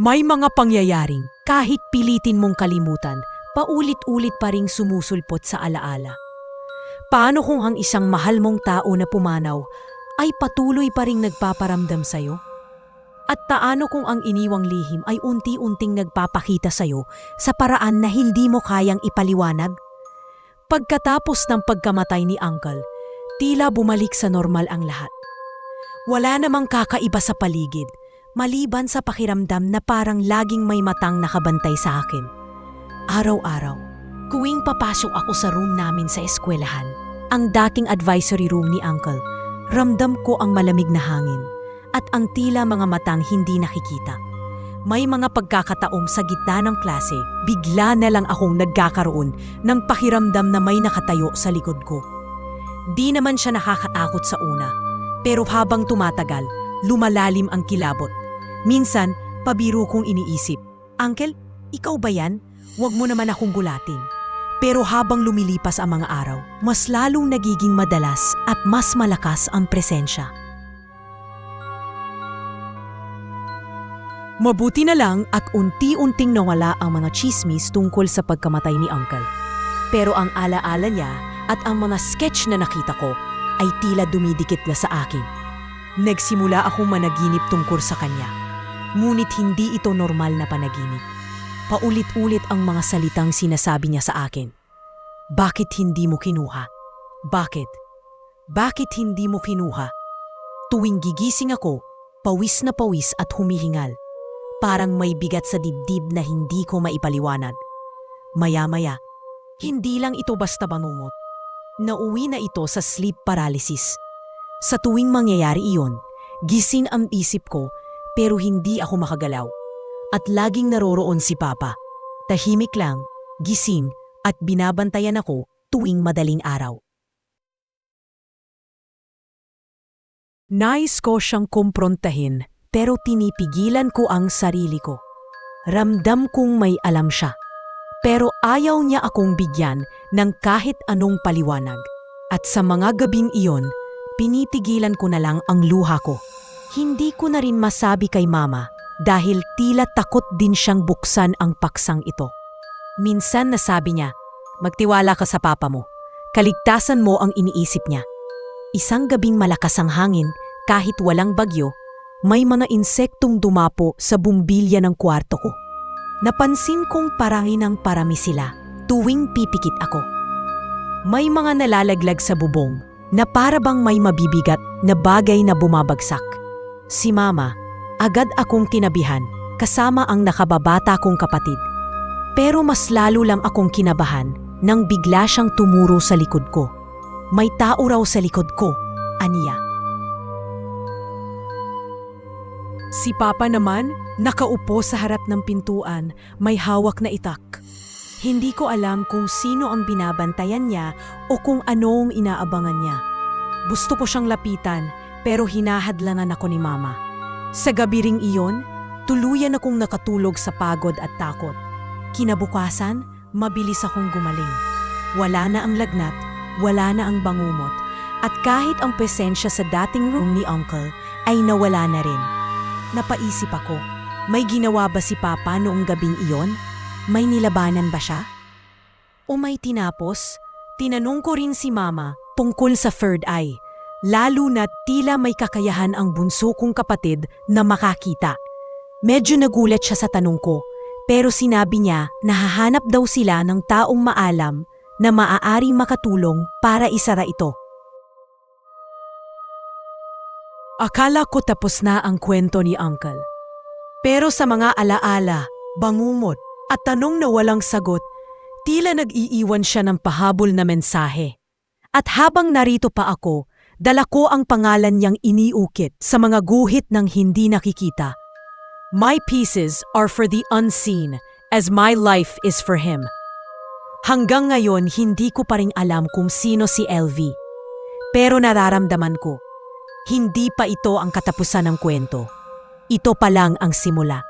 May mga pangyayaring kahit pilitin mong kalimutan, paulit-ulit pa ring sumusulpot sa alaala. Paano kung ang isang mahal mong tao na pumanaw ay patuloy pa ring nagpaparamdam sa'yo? At taano kung ang iniwang lihim ay unti-unting nagpapakita sa'yo sa paraan na hindi mo kayang ipaliwanag? Pagkatapos ng pagkamatay ni Uncle, tila bumalik sa normal ang lahat. Wala namang kakaiba sa paligid, maliban sa pakiramdam na parang laging may matang nakabantay sa akin. Araw-araw, kuwing papasok ako sa room namin sa eskwelahan, ang dating advisory room ni Uncle, ramdam ko ang malamig na hangin at ang tila mga matang hindi nakikita. May mga pagkakataong sa gitna ng klase, bigla na lang akong nagkakaroon ng pakiramdam na may nakatayo sa likod ko. Di naman siya nakakatakot sa una, pero habang tumatagal, lumalalim ang kilabot. Minsan, pabiro kong iniisip, Uncle, ikaw ba yan? Huwag mo naman akong gulatin. Pero habang lumilipas ang mga araw, mas lalong nagiging madalas at mas malakas ang presensya. Mabuti na lang at unti-unting nawala ang mga chismis tungkol sa pagkamatay ni Uncle. Pero ang alaala niya at ang mga sketch na nakita ko ay tila dumidikit na sa akin. Nagsimula akong managinip tungkol sa kanya. Ngunit hindi ito normal na panaginip. Paulit-ulit ang mga salitang sinasabi niya sa akin. Bakit hindi mo kinuha? Bakit? Bakit hindi mo kinuha? Tuwing gigising ako, pawis na pawis at humihingal. Parang may bigat sa dibdib na hindi ko maipaliwanag. Maya-maya, hindi lang ito basta banungot. Nauwi na ito sa sleep paralysis. Sa tuwing mangyayari iyon, gising ang isip ko pero hindi ako makagalaw. At laging naroroon si Papa. Tahimik lang, gising at binabantayan ako tuwing madaling araw. Nais ko siyang kumprontahin pero tinipigilan ko ang sarili ko. Ramdam kong may alam siya. Pero ayaw niya akong bigyan ng kahit anong paliwanag. At sa mga gabing iyon, pinitigilan ko na lang ang luha ko. Hindi ko na rin masabi kay mama dahil tila takot din siyang buksan ang paksang ito. Minsan nasabi niya, magtiwala ka sa papa mo. Kaligtasan mo ang iniisip niya. Isang gabing malakas ang hangin, kahit walang bagyo, may mga insektong dumapo sa bumbilya ng kwarto ko. Napansin kong parangin ng parami sila tuwing pipikit ako. May mga nalalaglag sa bubong na para bang may mabibigat na bagay na bumabagsak. Si mama, agad akong tinabihan kasama ang nakababata kong kapatid. Pero mas lalo lang akong kinabahan nang bigla siyang tumuro sa likod ko. May tao raw sa likod ko, aniya. Si Papa naman, nakaupo sa harap ng pintuan, may hawak na itak. Hindi ko alam kung sino ang binabantayan niya o kung anong inaabangan niya. Gusto ko siyang lapitan, pero hinahadlangan ako ni Mama. Sa gabi ring iyon, tuluyan akong nakatulog sa pagod at takot. Kinabukasan, mabilis akong gumaling. Wala na ang lagnat, wala na ang bangumot, at kahit ang presensya sa dating room ni Uncle ay nawala na rin. Napaisip ako, may ginawa ba si Papa noong gabing iyon? May nilabanan ba siya? O may tinapos? Tinanong ko rin si Mama tungkol sa third eye, lalo na tila may kakayahan ang bunso kong kapatid na makakita. Medyo nagulat siya sa tanong ko, pero sinabi niya na hahanap daw sila ng taong maalam na maaaring makatulong para isara ito. Akala ko tapos na ang kwento ni Uncle. Pero sa mga alaala, bangumot at tanong na walang sagot, tila nag-iiwan siya ng pahabol na mensahe. At habang narito pa ako, dala ko ang pangalan niyang iniukit sa mga guhit ng hindi nakikita. My pieces are for the unseen, as my life is for him. Hanggang ngayon, hindi ko pa rin alam kung sino si LV. Pero nararamdaman ko, hindi pa ito ang katapusan ng kwento. Ito pa lang ang simula.